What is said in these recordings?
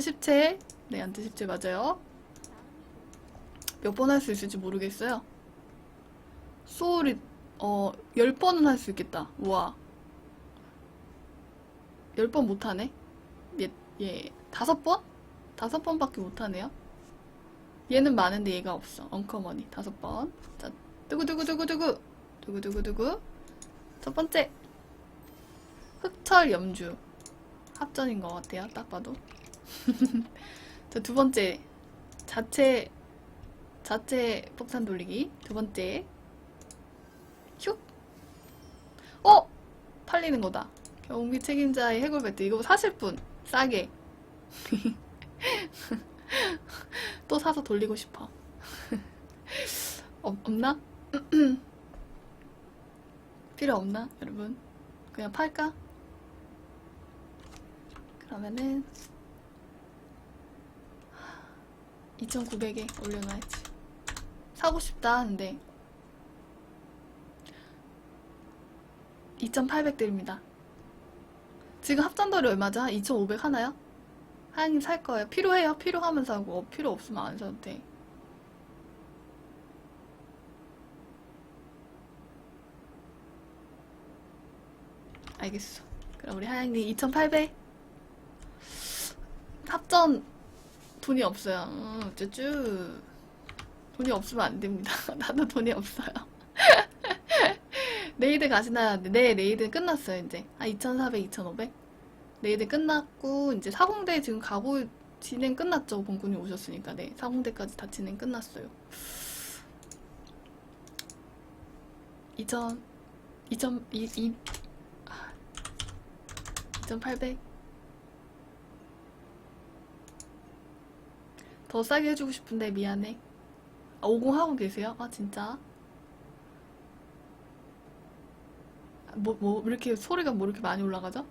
10채. 네, 안트 10채 맞아요. 몇 번 할 수 있을지 모르겠어요. 소울이, 어, 10번은 할 수 있겠다. 우와. 10번 못하네? 얘, 얘, 다섯 번? 다섯 번밖에 못하네요. 얘는 많은데 얘가 없어. 언커머니. 다섯 번. 자, 두구두구두구두구. 두구두구두구. 첫 번째. 흑철 염주. 합전인 것 같아요. 딱 봐도. 자, 두 번째. 자체, 자체 폭탄 돌리기. 두 번째. 슉. 어! 팔리는 거다. 경비 책임자의 해골 배트. 이거 사실 분. 싸게. 또 사서 돌리고 싶어. 없, 없나? 필요 없나, 여러분? 그냥 팔까? 그러면은 2,900에 올려놔야지. 사고 싶다 하는데 2,800 드립니다. 지금 합산dol이 얼마죠? 한2,500 하나요? 하양님 살 거예요. 필요해요. 필요하면 사고 어, 필요 없으면 안 사도 돼. 알겠어. 그럼 우리 하양님 2,800. 합전 돈이 없어요. 음, 쭈쭈. 돈이 없으면 안 됩니다. 나도 돈이 없어요. 레이드 가시나요? 네, 레이드 끝났어요, 이제. 아, 2,400, 2,500? 레이드 끝났고, 이제 사공대 지금 가고 진행 끝났죠. 봉군이 오셨으니까. 네, 사공대까지 다 진행 끝났어요. 2,000, 2,000, 2, 2, 2,800. 더 싸게 해주고 싶은데 미안해. 아, 50 하고 계세요? 아, 진짜? 뭐, 뭐, 왜 이렇게 소리가 뭐 이렇게 많이 올라가죠?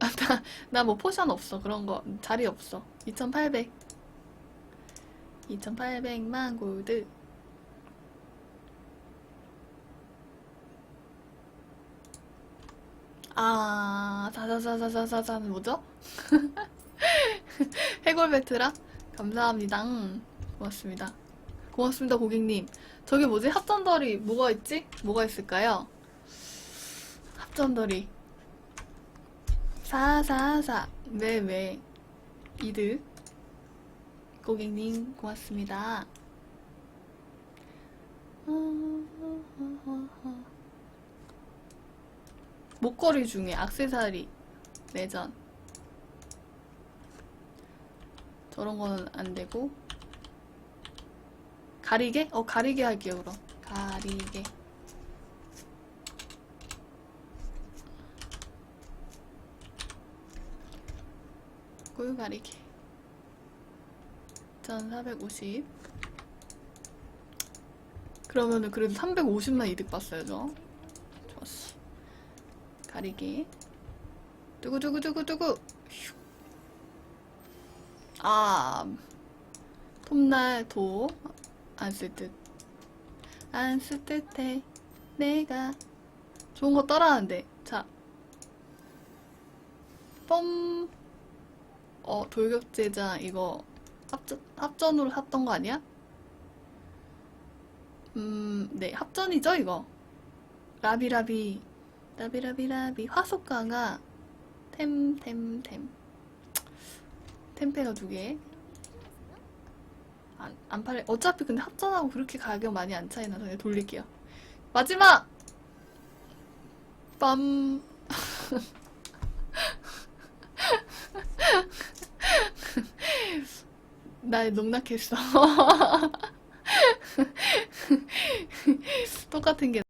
아, 나, 나 뭐 포션 없어. 그런 거. 자리 없어. 2,800. 2,800만 골드. 아, 사사사사사사는 뭐죠? 해골 배트라? 감사합니다. 음, 고맙습니다. 고맙습니다, 고객님. 저기 뭐지? 합전덜이 뭐가 있지? 뭐가 있을까요? 합전덜이. 444. 왜, 왜. 이득. 고객님, 고맙습니다. 목걸이 중에 악세사리. 내전. 저런 거는 안 되고. 가리개? 어, 가리개 할게요, 그럼. 가리개. 꿀 가리개. 1450. 그러면은 그래도 350만 이득 봤어야죠. 좋았어. 가리개. 두구두구두구두구. 휴. 아, 톱날 도. 안 쓸 듯. 안 쓸 듯해. 내가. 좋은 거 따라하는데. 자. 뻔. 어, 돌격제자 이거 합전, 합전으로 샀던 거 아니야? 음, 네, 합전이죠, 이거. 라비라비. 라비라비라비. 화속 강화. 템, 템, 템. 템페가 두 개. 안, 안 팔려. 어차피 근데 합전하고 그렇게 가격 많이 안 차이 나서 그냥 돌릴게요. 마지막! 빰. 나 농락했어. 똑같은 게